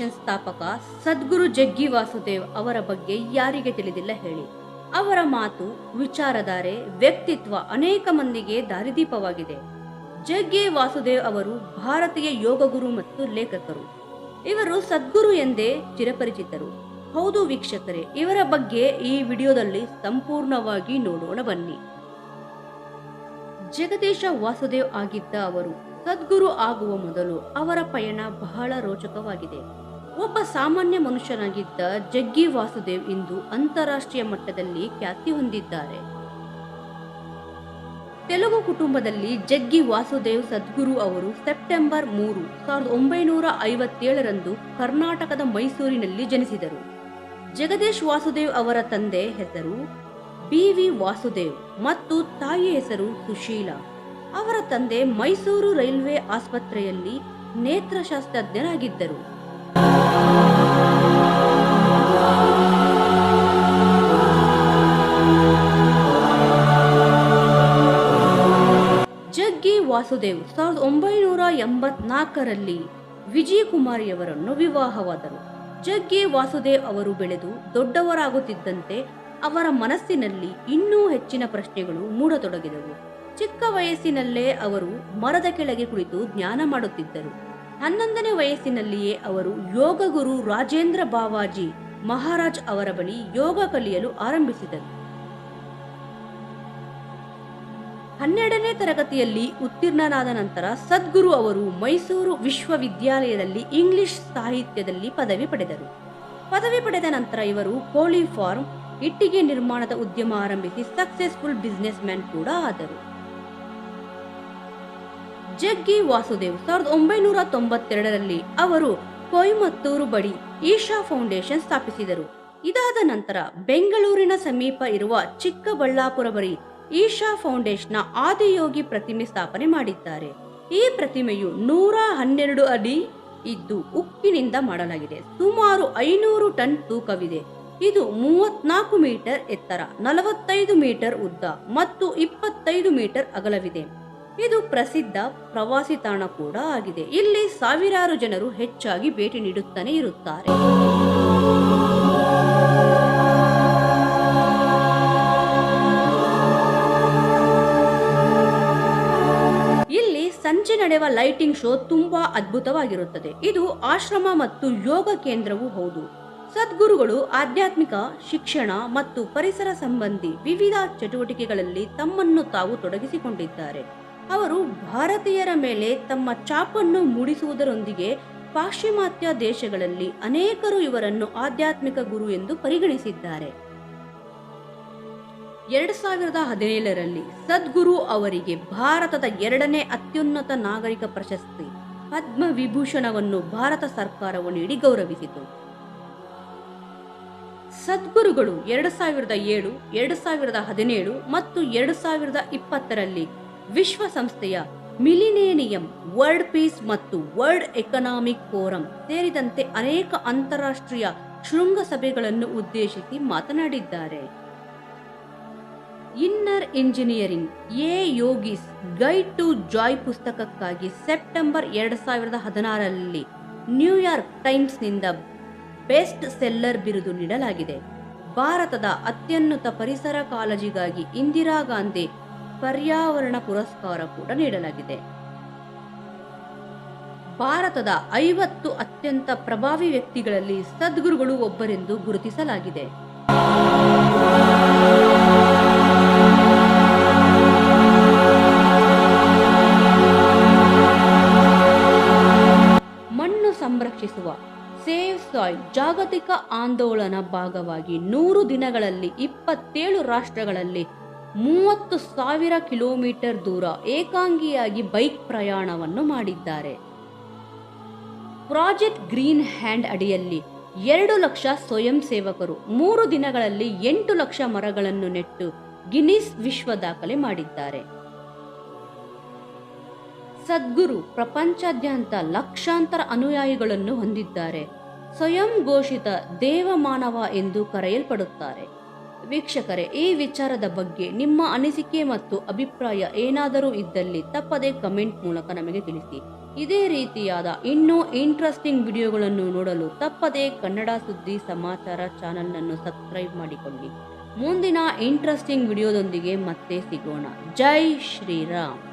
Foundation ಸ್ಥಾಪಕ ಸದ್ಗುರು ಜಗ್ಗಿ ವಾಸುದೇವ್ ಅವರ ಬಗ್ಗೆ ಯಾರಿಗೆ ತಿಳಿದಿಲ್ಲ ಹೇಳಿ. ಅವರ ಮಾತು, ವಿಚಾರಧಾರೆ, ವ್ಯಕ್ತಿತ್ವ ಅನೇಕ ಮಂದಿಗೆ ದಾರಿದೀಪವಾಗಿದೆ. ಜಗ್ಗಿ ವಾಸುದೇವ್ ಅವರು ಭಾರತೀಯ ಯೋಗ ಗುರು ಮತ್ತು ಲೇಖಕರು. ಇವರು ಸದ್ಗುರು ಎಂದೇ ಚಿರಪರಿಚಿತರು. ಹೌದು ವೀಕ್ಷಕರೇ, ಇವರ ಬಗ್ಗೆ ಈ ವಿಡಿಯೋದಲ್ಲಿ ಸಂಪೂರ್ಣವಾಗಿ ನೋಡೋಣ ಬನ್ನಿ. ಜಗದೀಶ ವಾಸುದೇವ್ ಆಗಿದ್ದ ಅವರು ಸದ್ಗುರು ಆಗುವ ಮೊದಲು ಅವರ ಪಯಣ ಬಹಳ ರೋಚಕವಾಗಿದೆ. ಒಬ್ಬ ಸಾಮಾನ್ಯ ಮನುಷ್ಯನಾಗಿದ್ದ ಜಗ್ಗಿ ವಾಸುದೇವ್ ಇಂದು ಅಂತಾರಾಷ್ಟ್ರೀಯ ಮಟ್ಟದಲ್ಲಿ ಖ್ಯಾತಿ ಹೊಂದಿದ್ದಾರೆ. ತೆಲುಗು ಕುಟುಂಬದಲ್ಲಿ ಜಗ್ಗಿ ವಾಸುದೇವ್ ಸದ್ಗುರು ಅವರು ಸೆಪ್ಟೆಂಬರ್ ಮೂರು, ಸಾವಿರದ ಒಂಬೈನೂರ ಐವತ್ತೇಳರಂದು ಕರ್ನಾಟಕದ ಮೈಸೂರಿನಲ್ಲಿ ಜನಿಸಿದರು. ಜಗದೀಶ್ ವಾಸುದೇವ್ ಅವರ ತಂದೆ ಹೆಸರು ಬಿ ವಿ ವಾಸುದೇವ್ ಮತ್ತು ತಾಯಿ ಹೆಸರು ಸುಶೀಲ. ಅವರ ತಂದೆ ಮೈಸೂರು ರೈಲ್ವೆ ಆಸ್ಪತ್ರೆಯಲ್ಲಿ ನೇತ್ರಶಾಸ್ತ್ರಜ್ಞರಾಗಿದ್ದರು. ವಾಸುದೇವ್ ಸಾವಿರದ ಒಂಬೈನೂರ ಎಂಬತ್ನಾಲ್ಕರಲ್ಲಿ ವಿಜಯಕುಮಾರಿಯವರನ್ನು ವಿವಾಹವಾದರು. ಜಗ್ಗಿ ವಾಸುದೇವ್ ಅವರು ಬೆಳೆದು ದೊಡ್ಡವರಾಗುತ್ತಿದ್ದಂತೆ ಅವರ ಮನಸ್ಸಿನಲ್ಲಿ ಇನ್ನೂ ಹೆಚ್ಚಿನ ಪ್ರಶ್ನೆಗಳು ಮೂಡತೊಡಗಿದವು. ಚಿಕ್ಕ ವಯಸ್ಸಿನಲ್ಲೇ ಅವರು ಮರದ ಕೆಳಗೆ ಕುಳಿತು ಜ್ಞಾನ ಮಾಡುತ್ತಿದ್ದರು. ಹನ್ನೊಂದನೇ ವಯಸ್ಸಿನಲ್ಲಿಯೇ ಅವರು ಯೋಗ ಗುರು ರಾಜೇಂದ್ರ ಬಾವಾಜಿ ಮಹಾರಾಜ್ ಅವರ ಬಳಿ ಯೋಗ ಕಲಿಯಲು ಆರಂಭಿಸಿದರು. ಹನ್ನೆರಡನೇ ತರಗತಿಯಲ್ಲಿ ಉತ್ತೀರ್ಣನಾದ ನಂತರ ಸದ್ಗುರು ಅವರು ಮೈಸೂರು ವಿಶ್ವವಿದ್ಯಾಲಯದಲ್ಲಿ ಇಂಗ್ಲಿಷ್ ಸಾಹಿತ್ಯದಲ್ಲಿ ಪದವಿ ಪಡೆದರು. ಪದವಿ ಪಡೆದ ನಂತರ ಇವರು ಕೋಳಿ ಫಾರ್ಮ್ ಇಟ್ಟಿಗೆ ನಿರ್ಮಾಣದ ಉದ್ಯಮ ಆರಂಭಿಸಿ ಸಕ್ಸೆಸ್ಫುಲ್ ಬಿಸ್ನೆಸ್ ಮ್ಯಾನ್ ಕೂಡ ಆದರು. ಜಗ್ಗಿ ವಾಸುದೇವ್ ಸಾವಿರದ ಒಂಬೈನೂರ ತೊಂಬತ್ತೆರಡರಲ್ಲಿ ಅವರು ಕೊಯಮತ್ತೂರು ಬಳಿ ಈಶಾ ಫೌಂಡೇಶನ್ ಸ್ಥಾಪಿಸಿದರು. ಇದಾದ ನಂತರ ಬೆಂಗಳೂರಿನ ಸಮೀಪ ಇರುವ ಚಿಕ್ಕಬಳ್ಳಾಪುರ ಬಳಿ ಈಶಾ ಫೌಂಡೇಶನ್ನ ಆದಿಯೋಗಿ ಪ್ರತಿಮೆ ಸ್ಥಾಪನೆ ಮಾಡಿದ್ದಾರೆ. ಈ ಪ್ರತಿಮೆಯು ನೂರ ಹನ್ನೆರಡು ಅಡಿ ಇದ್ದು ಉಕ್ಕಿನಿಂದ ಮಾಡಲಾಗಿದೆ. ಸುಮಾರು ಐನೂರು ಟನ್ ತೂಕವಿದೆ. ಇದು ಮೂವತ್ನಾಲ್ಕು ಮೀಟರ್ ಎತ್ತರ, ನಲವತ್ತೈದು ಮೀಟರ್ ಉದ್ದ ಮತ್ತು ಇಪ್ಪತ್ತೈದು ಮೀಟರ್ ಅಗಲವಿದೆ. ಇದು ಪ್ರಸಿದ್ಧ ಪ್ರವಾಸಿ ತಾಣ ಕೂಡ ಆಗಿದೆ. ಇಲ್ಲಿ ಸಾವಿರಾರು ಜನರು ಹೆಚ್ಚಾಗಿ ಭೇಟಿ ನೀಡುತ್ತಾನೆ ಇರುತ್ತಾರೆ. ಸಂಜೆ ನಡೆಯುವ ಲೈಟಿಂಗ್ ಶೋ ತುಂಬಾ ಅದ್ಭುತವಾಗಿರುತ್ತದೆ. ಇದು ಆಶ್ರಮ ಮತ್ತು ಯೋಗ ಕೇಂದ್ರವೂ ಹೌದು. ಸದ್ಗುರುಗಳು ಆಧ್ಯಾತ್ಮಿಕ, ಶಿಕ್ಷಣ ಮತ್ತು ಪರಿಸರ ಸಂಬಂಧಿ ವಿವಿಧ ಚಟುವಟಿಕೆಗಳಲ್ಲಿ ತಮ್ಮನ್ನು ತಾವು ತೊಡಗಿಸಿಕೊಂಡಿದ್ದಾರೆ. ಅವರು ಭಾರತೀಯರ ಮೇಲೆ ತಮ್ಮ ಚಾಪನ್ನು ಮೂಡಿಸುವುದರೊಂದಿಗೆ ಪಾಶ್ಚಿಮಾತ್ಯ ದೇಶಗಳಲ್ಲಿ ಅನೇಕರು ಇವರನ್ನು ಆಧ್ಯಾತ್ಮಿಕ ಗುರು ಎಂದು ಪರಿಗಣಿಸಿದ್ದಾರೆ. ಎರಡು ಸಾವಿರದ ಹದಿನೇಳರಲ್ಲಿ ಸದ್ಗುರು ಅವರಿಗೆ ಭಾರತದ ಎರಡನೇ ಅತ್ಯುನ್ನತ ನಾಗರಿಕ ಪ್ರಶಸ್ತಿ ಪದ್ಮ ವಿಭೂಷಣವನ್ನು ಭಾರತ ಸರ್ಕಾರವು ನೀಡಿ ಗೌರವಿಸಿತು. ಸದ್ಗುರುಗಳು ಎರಡು ಸಾವಿರದ ಏಳು, ಎರಡು ಸಾವಿರದ ಹದಿನೇಳು ಮತ್ತು ಎರಡು ಸಾವಿರದ ಇಪ್ಪತ್ತರಲ್ಲಿ ವಿಶ್ವಸಂಸ್ಥೆಯ ಮಿಲಿನೇನಿಯಂ ವರ್ಲ್ಡ್ ಪೀಸ್ ಮತ್ತು ವರ್ಲ್ಡ್ ಎಕನಾಮಿಕ್ ಫೋರಂ ಸೇರಿದಂತೆ ಅನೇಕ ಅಂತಾರಾಷ್ಟ್ರೀಯ ಶೃಂಗಸಭೆಗಳನ್ನು ಉದ್ದೇಶಿಸಿ ಮಾತನಾಡಿದ್ದಾರೆ. Inner engineering a yogi's guide to joy ಪುಸ್ತಕಕ್ಕಾಗಿ September ಎರಡು ಸಾವಿರದ ಹದಿನಾರರಲ್ಲಿ ನ್ಯೂಯಾರ್ಕ್ ಟೈಮ್ಸ್ನಿಂದ ಬೆಸ್ಟ್ ಸೆಲ್ಲರ್ ಬಿರುದು ನೀಡಲಾಗಿದೆ. ಭಾರತದ ಅತ್ಯುನ್ನತ ಪರಿಸರ ಕಾಳಜಿಗಾಗಿ ಇಂದಿರಾ ಗಾಂಧಿ ಪರ್ಯಾವರಣ ಪುರಸ್ಕಾರ ಕೂಡ ನೀಡಲಾಗಿದೆ. ಭಾರತದ ಐವತ್ತು ಅತ್ಯಂತ ಪ್ರಭಾವಿ ವ್ಯಕ್ತಿಗಳಲ್ಲಿ ಸದ್ಗುರುಗಳು ಒಬ್ಬರೆಂದು ಗುರುತಿಸಲಾಗಿದೆ. ಸಂರಕ್ಷಿಸುವ ಸೇವ್ ಸಾಯಿಲ್ ಜಾಗತಿಕ ಆಂದೋಲನ ಭಾಗವಾಗಿ ನೂರು ದಿನಗಳಲ್ಲಿ ಇಪ್ಪತ್ತೇಳು ರಾಷ್ಟ್ರಗಳಲ್ಲಿ ಮೂವತ್ತು ಸಾವಿರ ಕಿಲೋಮೀಟರ್ ದೂರ ಏಕಾಂಗಿಯಾಗಿ ಬೈಕ್ ಪ್ರಯಾಣವನ್ನು ಮಾಡಿದ್ದಾರೆ. ಪ್ರಾಜೆಕ್ಟ್ ಗ್ರೀನ್ ಹ್ಯಾಂಡ್ ಅಡಿಯಲ್ಲಿ ಎರಡು ಲಕ್ಷ ಸ್ವಯಂ ಸೇವಕರು ಮೂರು ದಿನಗಳಲ್ಲಿ ಎಂಟು ಲಕ್ಷ ಮರಗಳನ್ನು ನೆಟ್ಟು ಗಿನ್ನಿಸ್ ವಿಶ್ವ ದಾಖಲೆ ಮಾಡಿದ್ದಾರೆ. ಸದ್ಗುರು ಪ್ರಪಂಚಾದ್ಯಂತ ಲಕ್ಷಾಂತರ ಅನುಯಾಯಿಗಳನ್ನು ಹೊಂದಿದ್ದಾರೆ. ಸ್ವಯಂ ಘೋಷಿತ ದೇವಮಾನವ ಎಂದು ಕರೆಯಲ್ಪಡುತ್ತಾರೆ. ವೀಕ್ಷಕರೇ, ಈ ವಿಚಾರದ ಬಗ್ಗೆ ನಿಮ್ಮ ಅನಿಸಿಕೆ ಮತ್ತು ಅಭಿಪ್ರಾಯ ಏನಾದರೂ ಇದ್ದಲ್ಲಿ ತಪ್ಪದೆ ಕಮೆಂಟ್ ಮೂಲಕ ನಮಗೆ ತಿಳಿಸಿ. ಇದೇ ರೀತಿಯಾದ ಇನ್ನೂ ಇಂಟ್ರೆಸ್ಟಿಂಗ್ ವಿಡಿಯೋಗಳನ್ನು ನೋಡಲು ತಪ್ಪದೇ ಕನ್ನಡ ಸುದ್ದಿ ಸಮಾಚಾರ ಚಾನಲ್ನನ್ನು ಸಬ್ಸ್ಕ್ರೈಬ್ ಮಾಡಿಕೊಳ್ಳಿ. ಮುಂದಿನ ಇಂಟ್ರೆಸ್ಟಿಂಗ್ ವಿಡಿಯೋದೊಂದಿಗೆ ಮತ್ತೆ ಸಿಗೋಣ. ಜೈ ಶ್ರೀರಾಮ್.